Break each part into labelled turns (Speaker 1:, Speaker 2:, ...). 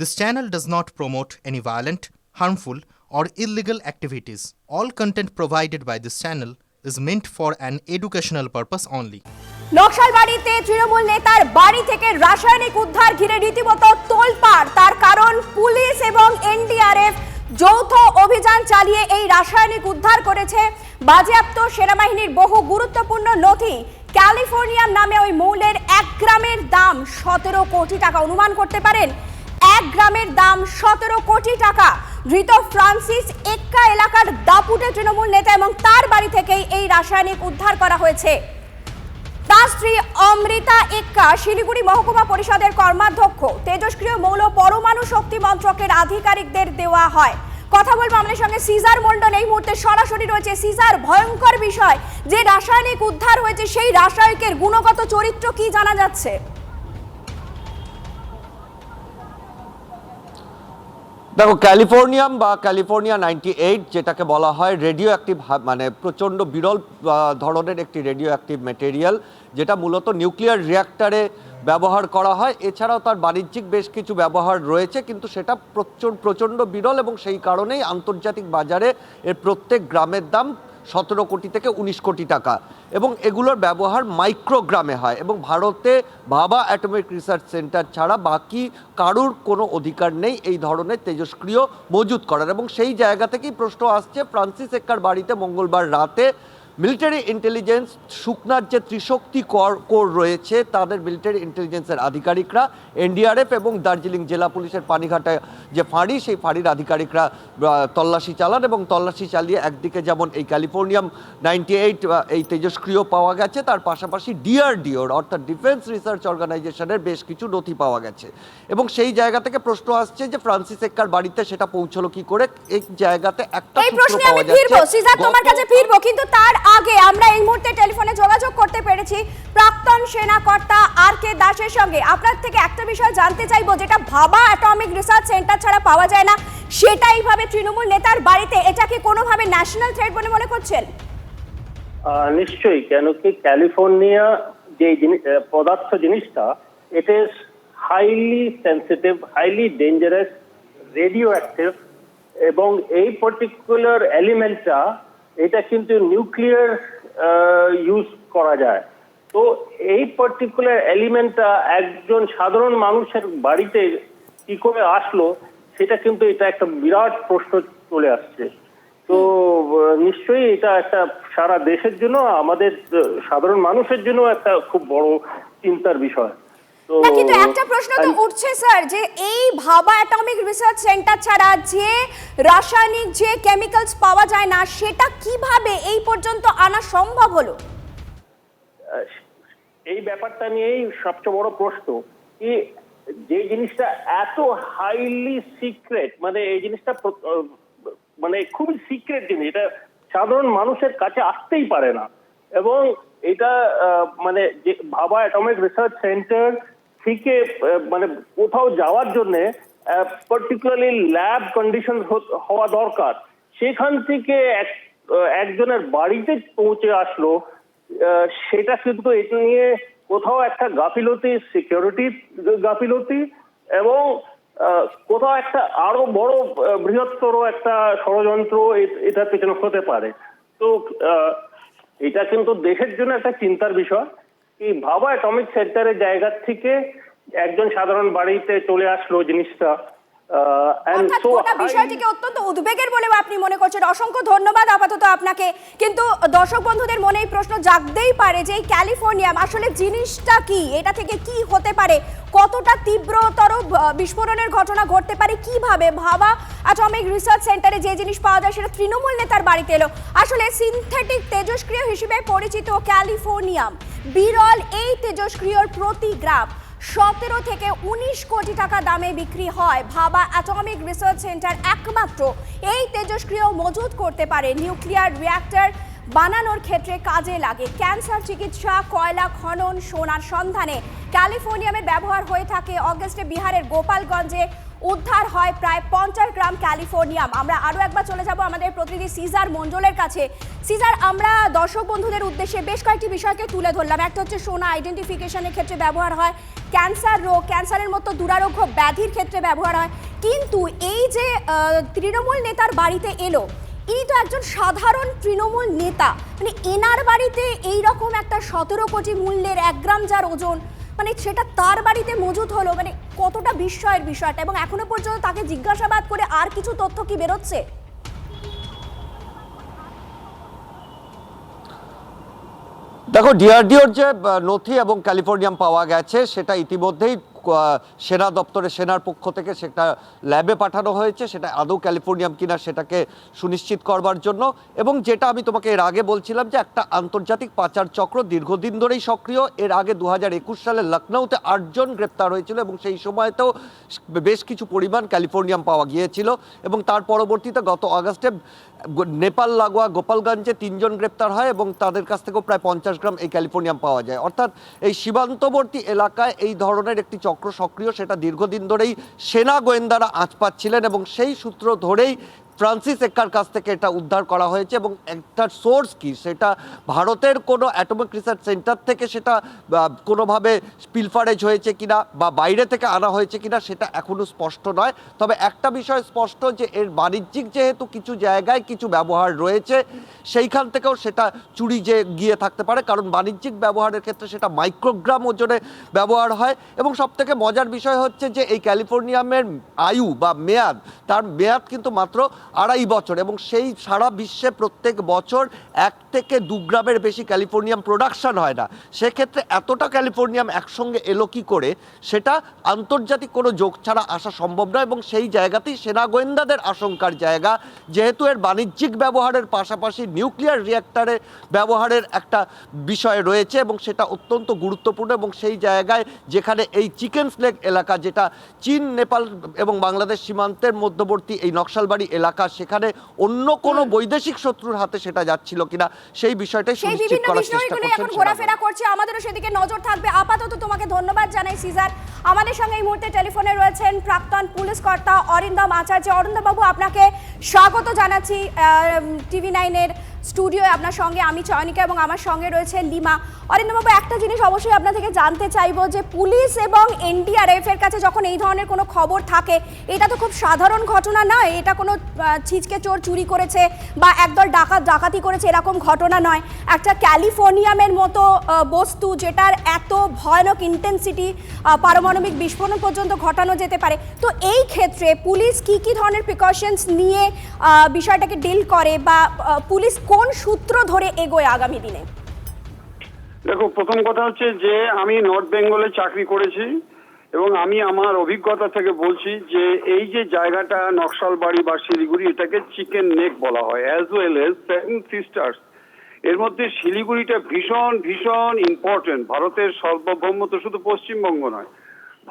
Speaker 1: This channel does not promote any violent, harmful, or illegal activities. All content provided by this channel is meant for an educational purpose only.
Speaker 2: নকশালবাড়িতে Trinamool নেতার বাড়ি থেকে রাসায়নিক উদ্ধার ঘিরে রীতিমতো তোলপাড় তার কারণ পুলিশ এবং এনডিআরএফ যৌথ অভিযান চালিয়ে এই রাসায়নিক উদ্ধার করেছে বাজেয়াপ্ত সেনাবাহিনীর বহু গুরুত্বপূর্ণ নথি ক্যালিফোর্নিয়াম নামে ওই মৌলের এক গ্রামের দাম সতেরো কোটি টাকা অনুমান করতে পারেন এক গ্রামের দাম সতেরো কোটি টাকা। ধৃত ফ্রান্সিস এক্কা এলাকার দাপুটে তৃণমূল নেতা এবং তার বাড়ি থেকেই এই রাসায়নিক উদ্ধার করা হয়েছে। তার স্ত্রী অমৃতা এক্কা শিলিগুড়ি মহকুমা পরিষদের কর্মাধ্যক্ষ। তেজস্ক্রিয় মৌল পরমাণু শক্তি মন্ত্রকের আধিকারিকদের দেওয়া হয়। কথা বলব আমাদের সঙ্গে। সিজার মন্ডল এই মুহূর্তে সরাসরি রয়েছে। সিজার, ভয়ঙ্কর বিষয়। যে রাসায়নিক উদ্ধার হয়েছে, সেই রাসায়নিকের গুণগত চরিত্র কি জানা যাচ্ছে?
Speaker 3: দেখো, ক্যালিফোর্নিয়াম বা ক্যালিফোর্নিয়া নাইনটি এইট যেটাকে বলা হয় রেডিও অ্যাক্টিভ মানে প্রচণ্ড বিরল ধরনের একটি রেডিও অ্যাক্টিভ মেটেরিয়াল যেটা মূলত নিউক্লিয়ার রিয়াক্টারে ব্যবহার করা হয়। এছাড়াও তার বাণিজ্যিক বেশ কিছু ব্যবহার রয়েছে, কিন্তু সেটা প্রচুর প্রচণ্ড বিরল এবং সেই কারণেই আন্তর্জাতিক বাজারে এর প্রত্যেক গ্রামের দাম সতেরো কোটি থেকে উনিশ কোটি টাকা। এবং এগুলোর ব্যবহার মাইক্রোগ্রামে হয় এবং ভারতে ভাবা অ্যাটমিক রিসার্চ সেন্টার ছাড়া বাকি কারুর কোনো অধিকার নেই এই ধরনের তেজস্ক্রিয় মজুত করার। এবং সেই জায়গা থেকেই প্রশ্ন আসছে, ফ্রান্সিস এক্কার বাড়িতে মঙ্গলবার রাতে মিলিটারি ইন্টেলিজেন্স শুকনার যে ত্রিশক্তি কর কোর রয়েছে তাদের মিলিটারি ইন্টেলিজেন্সের আধিকারিকরা এনডিআরএফ এবং দার্জিলিং জেলা পুলিশের পানিঘাটে যে ফাঁড়ি সেই ফাঁড়ির আধিকারিকরা তল্লাশি চালান এবং তল্লাশি চালিয়ে একদিকে যেমন এই ক্যালিফোর্নিয়াম নাইনটি এইট এই তেজস্ক্রিয় পাওয়া গেছে তার পাশাপাশি ডিআরডিওর অর্থাৎ ডিফেন্স রিসার্চ অর্গানাইজেশনের বেশ কিছু নথি পাওয়া গেছে। এবং সেই জায়গা থেকে প্রশ্ন আসছে যে ফ্রান্সিস এক্কার বাড়িতে সেটা পৌঁছলো কি করে? এই জায়গাতে একটা সূত্র পাওয়া
Speaker 2: আমি ফিরবো
Speaker 3: যাচ্ছে
Speaker 2: তোমার কাছে ফিরবো কিন্তু তার আগে আমরা এই মুহূর্তে টেলিফোনে যোগাযোগ করতে পেরেছি প্রাক্তন সেনাকর্তা আর কে দাসের সঙ্গে। আপনার থেকে একটা বিষয় জানতে চাইব, যেটা ভাবা অ্যাটমিক রিসার্চ সেন্টার ছাড়া পাওয়া যায় না সেটা এইভাবে তৃণমূল নেতার বাড়িতে। এটাকে কোনোভাবে ন্যাশনাল থ্রেড বলে মনে করছেন?
Speaker 4: নিশ্চয়ই, কেন কি ক্যালিফোর্নিয়া যে পদার্থ জিনিসটা is highly sensitive highly dangerous radioactive এবং এই পার্টিকুলার এলিমেন্টটা এটা কিন্তু নিউক্লিয়ার ইউজ করা যায়। তো এই পার্টিকুলার এলিমেন্টটা একজন সাধারণ মানুষের বাড়িতে কি করে আসলো, সেটা কিন্তু এটা একটা বিরাট প্রশ্ন চলে আসছে। তো নিশ্চয়ই এটা একটা সারা দেশের জন্য, আমাদের সাধারণ মানুষের জন্য একটা খুব বড় চিন্তার বিষয়।
Speaker 2: না কিন্তু একটা প্রশ্ন তো উঠছে স্যার যে এই ভাবা অ্যাটমিক রিসার্চ সেন্টার ছাড়া যে রাসায়নিক যে কেমিক্যালস পাওয়া যায় না সেটা কীভাবে এই পর্যন্ত আনা সম্ভব হলো?
Speaker 4: এই ব্যাপারটা নিয়েই সবচেয়ে বড় প্রশ্ন কি যে জিনিসটা এত হাইলি সিক্রেট মানে এই জিনিসটা মানে খুবই সিক্রেট জিনিস এটা সাধারণ মানুষের কাছে আসতেই পারে না। এবং এটা মানে যে ভাবা অ্যাটমিক রিসার্চ সেন্টার থেকে মানে কোথাও যাওয়ার জন্য পার্টিকুলারলি ল্যাব কন্ডিশন হওয়া দরকার। সেখান থেকে এক একজনের বাড়িতে পৌঁছে আসলো সেটা কিন্তু এটা নিয়ে কোথাও একটা গাফিলতি সিকিউরিটি গাফিলতি এবং কোথাও একটা আরও বড় বৃহত্তর একটা ষড়যন্ত্র এটার পেছনে হতে পারে। তো এটা কিন্তু দেশের জন্য একটা চিন্তার বিষয়। এই ভাবা? অ্যাটমিক সেন্টারের জায়গা থেকে একজন সাধারণ বাড়িতে চলে আসলো জিনিসটা।
Speaker 2: অর্থাৎ
Speaker 4: so
Speaker 2: গোটা বিষয়টিকে অত্যন্ত উদ্বেগের বলেও আপনি মনে করছেন। অসংখ্য ধন্যবাদ আপাতত আপনাকে। কিন্তু দর্শক বন্ধুদের মনে এই প্রশ্ন জাগতেই পারে যে এই ক্যালিফোর্নিয়াম আসলে জিনিসটা কি? এটা থেকে কি হতে পারে? কতটা তীব্রতর বিস্ফোরণের ঘটনা ঘটতে পারে? কীভাবে? ভাবা অ্যাটমিক রিসার্চ সেন্টারে যে জিনিস পাওয়া যায় সেটা তৃণমূল নেতার বাড়িতে এলো। আসলে সিনথেটিক তেজস্ক্রিয় হিসেবে পরিচিত ক্যালিফোর্নিয়াম বিরল এই তেজস্ক্রিয়র প্রতি গ্রাম সতেরো থেকে উনিশ কোটি টাকা দামে বিক্রি হয় ভাবা অ্যাটমিক রিসার্চ সেন্টার একমাত্র এই তেজস্ক্রিয় মজুত করতে পারে নিউক্লিয়ার রিঅ্যাক্টর বানানোর ক্ষেত্রে কাজে লাগে ক্যান্সার চিকিৎসা, কয়লা খনন, সোনার সন্ধানে। ক্যালিফোর্নিয়ামে ব্যবহার হয়ে থাকে অগস্টে বিহারের গোপালগঞ্জে উদ্ধার হয় প্রায় পঞ্চাশ গ্রাম ক্যালিফোর্নিয়াম। আমরা আরও একবার চলে যাব আমাদের প্রতিনিধি সিজার মণ্ডলের কাছে। সিজার, আমরা দর্শক বন্ধুদের উদ্দেশ্যে বেশ কয়েকটি বিষয়কে তুলে ধরলাম। একটা হচ্ছে সোনা আইডেন্টিফিকেশনের ক্ষেত্রে ব্যবহার হয়, ক্যান্সার রোগ, ক্যান্সারের মতো দুরারোগ্য ব্যাধির ক্ষেত্রে ব্যবহার হয়। কিন্তু এই যে তৃণমূল নেতার বাড়িতে এলো, ইনি তো একজন সাধারণ তৃণমূল নেতা। মানে এনার বাড়িতে এই রকম একটা সতেরো কোটি মূল্যের এক গ্রাম যার ওজন মানে সেটা তার বাড়িতে মজুত হলো। মানে কতটা বিস্ময়ের বিষয়টা এবং এখনও পর্যন্ত তাকে জিজ্ঞাসাবাদ করে আর কিছু তথ্য কি বেরোচ্ছে?
Speaker 3: দেখো ডিআরডিওর যে নথি এবং ক্যালিফোর্নিয়াম পাওয়া গেছে, সেটা ইতিমধ্যেই সেনা দপ্তরে সেনার পক্ষ থেকে সেটা ল্যাবে পাঠানো হয়েছে, সেটা আদৌ ক্যালিফোর্নিয়াম কিনা সেটাকে সুনিশ্চিত করবার জন্য। এবং যেটা আমি তোমাকে এর আগে বলছিলাম যে একটা আন্তর্জাতিক পাচার চক্র দীর্ঘদিন ধরেই সক্রিয়। এর আগে দু হাজার একুশ সালে লখনৌতে আটজন গ্রেপ্তার হয়েছিল এবং সেই সময়তেও বেশ কিছু পরিমাণ ক্যালিফোর্নিয়াম পাওয়া গিয়েছিল। এবং তার পরবর্তীতে গত আগস্টে নেপাল, লাগোয়া, গোপালগঞ্জে তিনজন গ্রেপ্তার হয় এবং তাদের কাছ থেকেও প্রায় পঞ্চাশ গ্রাম এই ক্যালিফোর্নিয়াম পাওয়া যায়। অর্থাৎ এই সীমান্তবর্তী এলাকায় এই ধরনের একটি চক্র সক্রিয় সেটা দীর্ঘদিন ধরেই সেনা গোয়েন্দারা আঁচ পাচ্ছিলেন এবং সেই সূত্র ধরেই ফ্রান্সিস এক্কার কাছ থেকে এটা উদ্ধার করা হয়েছে এবং একটা সোর্স কি? সেটা ভারতের কোনো অ্যাটমিক রিসার্চ সেন্টার থেকে সেটা কোনোভাবে স্পিলফারেজ হয়েছে কিনা বা বাইরে থেকে আনা হয়েছে কিনা সেটা এখনও স্পষ্ট নয়। তবে একটা বিষয় স্পষ্ট যে এর বাণিজ্যিক যেহেতু কিছু জায়গায় কিছু ব্যবহার রয়েছে, সেইখান থেকেও সেটা চুরি যে গিয়ে থাকতে পারে, কারণ বাণিজ্যিক ব্যবহারের ক্ষেত্রে সেটা মাইক্রোগ্রাম ওজনে ব্যবহার হয়। এবং সব থেকে মজার বিষয় হচ্ছে যে এই ক্যালিফোর্নিয়ামের আয়ু বা মেয়াদ, তার মেয়াদ কিন্তু মাত্র আড়াই বছর এবং সেই সারা বিশ্বে প্রত্যেক বছর এক থেকে দু গ্রামের বেশি ক্যালিফোর্নিয়াম প্রোডাকশন হয় না। সেক্ষেত্রে এতটা ক্যালিফোর্নিয়াম একসঙ্গে এলো কি করে, সেটা আন্তর্জাতিক কোনো যোগ ছাড়া আসা সম্ভব নয় এবং সেই জায়গাতেই সেনা গোয়েন্দাদের আশঙ্কার জায়গা। যেহেতু এর বাণিজ্যিক ব্যবহারের পাশাপাশি নিউক্লিয়ার রিয়াক্টারে ব্যবহারের একটা বিষয় রয়েছে এবং সেটা অত্যন্ত গুরুত্বপূর্ণ এবং সেই জায়গায় যেখানে এই চিকেন স্লেক এলাকা যেটা চীন, নেপাল এবং বাংলাদেশ সীমান্তের মধ্যবর্তী এই নকশালবাড়ি এলাকা সেখানে অন্য কোনো বৈদেশিক শত্রুর হাতে সেটা যাচ্ছিল কিনা সেই বিষয়টাই সুনিশ্চিত করার চেষ্টা করছেন
Speaker 2: এখন ঘোরাফেরা করছে আমাদেরও সেদিকে নজর থাকবে। আপাতত তোমাকে ধন্যবাদ জানাই সিজার। আমাদের সঙ্গে এই মুহূর্তে টেলিফোনে রয়েছেন প্রাক্তন পুলিশ কর্তা অরিন্দম আচার্য। অরিন্দম বাবু আপনাকে স্বাগত জানাচ্ছি টিভি নাইনের স্টুডিও আপনার সঙ্গে আমি চয়নিকা এবং আমার সঙ্গে রয়েছে লিমা। অরিন্দম বাবু, একটা জিনিস অবশ্যই আপনার থেকে জানতে চাইব যে পুলিশ এবং এনডিআরএফ এর কাছে যখন এই ধরনের কোনো খবর থাকে, এটা তো খুব সাধারণ ঘটনা নয়, এটা কোনো ছিচকে চোর চুরি করেছে বা একদল ডাকাত ডাকাতি করেছে, এরকম ঘটনা নয়। একটা ক্যালিফোর্নিয়ামের মতো বস্তু যেটার এত ভয়ানক ইন্টেন্সিটি পারমাণবিক বিস্ফোরণ পর্যন্ত ঘটানো যেতে পারে। তো এই ক্ষেত্রে পুলিশ কি কি ধরনের প্রিকশনস নিয়ে বিষয়টাকে ডিল করে বা পুলিশ কোন সূত্র ধরে এগোয় আগামী দিনে?
Speaker 5: দেখো, প্রথম কথা হচ্ছে যে আমি নর্থ বেঙ্গলে চাকরি করেছি এবং আমি আমার অভিজ্ঞতা থেকে বলছি যে এই যে জায়গাটা নকশালবাড়ি বা শিলিগুড়ি এটাকে চিকেন নেক বলা হয় as well as seven sisters এর মধ্যে শিলিগুড়িটা ভীষণ ভীষণ ইম্পর্টেন্ট ভারতের সার্বভৌমত্ব শুধু পশ্চিমবঙ্গ নয়,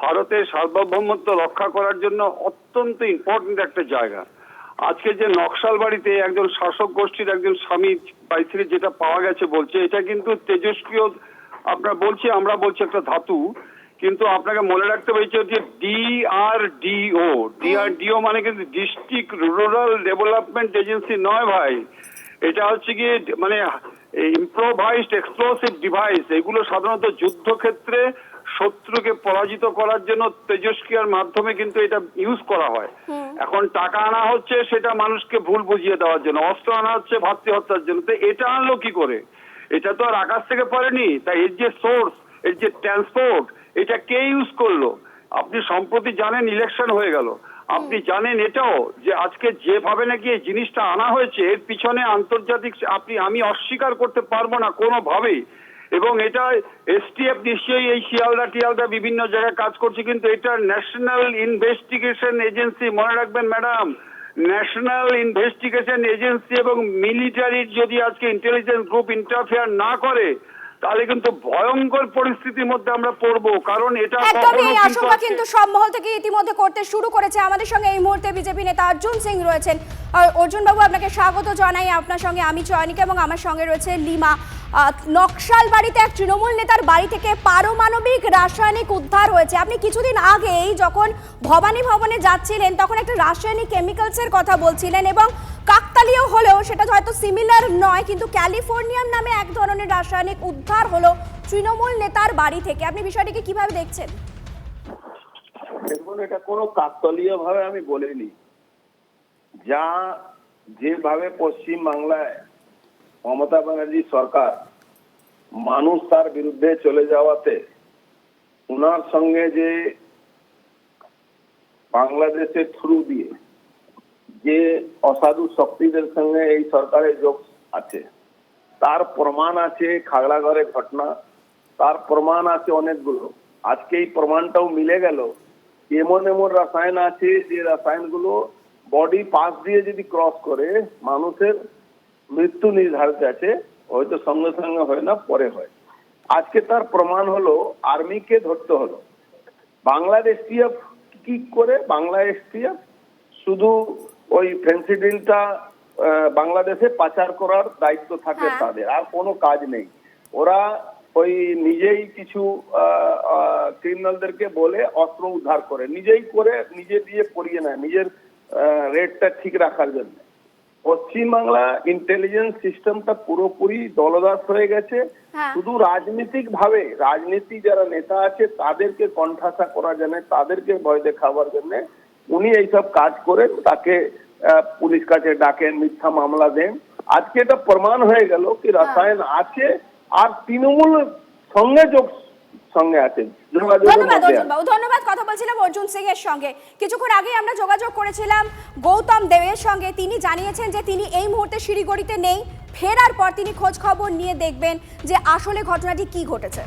Speaker 5: ভারতের সার্বভৌমত্ব রক্ষা করার জন্য অত্যন্ত ইম্পর্টেন্ট একটা জায়গা। আজকে যে নকশাল বাড়িতে একজন শাসক গোষ্ঠীর একজন স্বামী বাড়ি যেটা পাওয়া গেছে বলছে, এটা কিন্তু তেজস্ক্রিয়, আপনার বলছি, আমরা বলছি একটা ধাতু, কিন্তু আপনাকে মনে রাখতে হয়েছে যে ডিআরডিও ডিআরডিও মানে কিন্তু ডিস্ট্রিক্ট রুরাল ডেভেলপমেন্ট এজেন্সি নয় ভাই। এটা হচ্ছে কি মানে ইম্প্রোভাইজড এক্সপ্লোসিভ ডিভাইস এগুলো সাধারণত যুদ্ধক্ষেত্রে শত্রুকে পরাজিত করার জন্য তেজস্ক্রিয়ার মাধ্যমে কিন্তু এটা ইউজ করা হয়। এখন টাকা আনা হচ্ছে সেটা মানুষকে ভুল বুঝিয়ে দেওয়ার জন্য। অস্ত্র আনা হচ্ছে ভাতৃ হত্যার জন্য। তো এটা আনলো কি করে? এটা তো আর আকাশ থেকে পড়েনি। তাই এর যে সোর্স এর যে ট্রান্সপোর্ট এটা কে ইউজ করল? আপনি সম্প্রতি জানেন ইলেকশন হয়ে গেল। আপনি জানেন এটাও যে আজকে যেভাবে নাকি এই জিনিসটা আনা হয়েছে এর পিছনে আন্তর্জাতিক আপনি আমি অস্বীকার করতে পারব না কোনোভাবেই। এবং এটা এসটিএফ নিশ্চয়ই এই শিয়ালদা টিয়ালদা বিভিন্ন জায়গায় কাজ করছে কিন্তু এটা ন্যাশনাল ইনভেস্টিগেশন এজেন্সি মনে রাখবেন ম্যাডাম ন্যাশনাল ইনভেস্টিগেশন এজেন্সি এবং মিলিটারির যদি আজকে ইন্টেলিজেন্স গ্রুপ ইন্টারফেয়ার না করে তাহলে কিন্তু ভয়ঙ্কর পরিস্থিতির মধ্যে আমরা পড়ব কারণ এটা
Speaker 2: একদমই এই আশঙ্কা কিন্তু সব মহল থেকে ইতিমধ্যে করতে শুরু করেছে। আমাদের সঙ্গে এই মুহূর্তে বিজেপি নেতা অর্জুন সিং রয়েছেন। আর অর্জুন বাবু আপনাকে স্বাগত জানাই। আপনার সঙ্গে আমি চয়নিকা এবং আমার সঙ্গে রয়েছে লিমা। নকশাল বাড়িতে এক তৃণমূল নেতার বাড়ি থেকে পারমাণবিক রাসায়নিক উদ্ধার হয়েছে। আপনি কিছুদিন আগেই যখন ভবানী ভবনে যাচ্ছিলেন, তখন একটা রাসায়নিক কেমিক্যালসের কথা বলছিলেন এবং কাকতালীয় হলেও সেটা হয়তো সিমিলার নয়, কিন্তু ক্যালিফোর্নিয়াম নামে এক ধরনের রাসায়নিক উদ্ধার হলো তৃণমূল নেতার বাড়ি থেকে। আপনি বিষয়টিকে কীভাবে দেখছেন?
Speaker 6: দেখুন, এটা কোনো কাকতলীয় ভাবে আমি বলিনি। যা যেভাবে পশ্চিম বাংলায় মমতা ব্যানার্জি সরকার মানুষ তার বিরুদ্ধে চলে যাওয়াতে ওনার সঙ্গে যে বাংলাদেশের থ্রু দিয়ে যে অসাধু শক্তিদের সঙ্গে এই সরকারের যোগ আছে, তার প্রমাণ আছে খাগড়াগড়ের ঘটনা, তার প্রমাণ আছে অনেকগুলো। আজকে এই প্রমাণটাও মিলে গেল। এমন এমন রাসায়ন আছে যে রাসায়নগুলো বডি পাস দিয়ে যদি ক্রস করে মানুষের মৃত্যু নির্ধারিত আছে হয়তো সঙ্গে সঙ্গে হয় না পরে হয়। আজকে তার প্রমাণ হলো আর্মিকে ধরতে হলো। বাংলাদেশ টিএফ কি করে? বাংলাদেশ টিএফ শুধু ওই ফেন্সিডিলটা বাংলাদেশে পাচার করার দায়িত্ব থাকে
Speaker 2: হ্যাঁ।
Speaker 6: তাদের আর কোনো কাজ নেই। ওরা ওই নিজেই কিছু ক্রিমিনালদেরকে বলে অস্ত্র উদ্ধার করে নিজেই করে নিজে দিয়ে পরিয়ে নেয় নিজের রেটটা ঠিক রাখার জন্য। পশ্চিমবাংলা ইন্টেলিজেন্স সিস্টেমটা পুরোপুরি দলদাস হয়ে গেছে।
Speaker 2: হ্যাঁ।
Speaker 6: শুধু রাজনৈতিক ভাবে রাজনীতি যারা নেতা আছে তাদেরকে কণ্ঠাসা করার জন্য তাদেরকে ভয় দেখাবার জন্য উনি এইসব কাজ করে তাকে পুলিশ কাছে ডাকেন মিথ্যা মামলা দেন। আজকে এটা প্রমাণ হয়ে গেল কি রসায়ন আছে আর তৃণমূল সঙ্গে যোগ সঙ্গে আছে
Speaker 2: ধন্যবাদ অর্জুন বাবু। ধন্যবাদ কথা বলছিলাম অর্জুন সিং এর সঙ্গে। কিছুক্ষণ আগে আমরা যোগাযোগ করেছিলাম গৌতম দেবের সঙ্গে। তিনি জানিয়েছেন যে তিনি এই মুহূর্তে শিলিগুড়িতে নেই। ফেরার পর তিনি খোঁজ খবর নিয়ে দেখবেন যে আসলে ঘটনাটি কি ঘটেছে।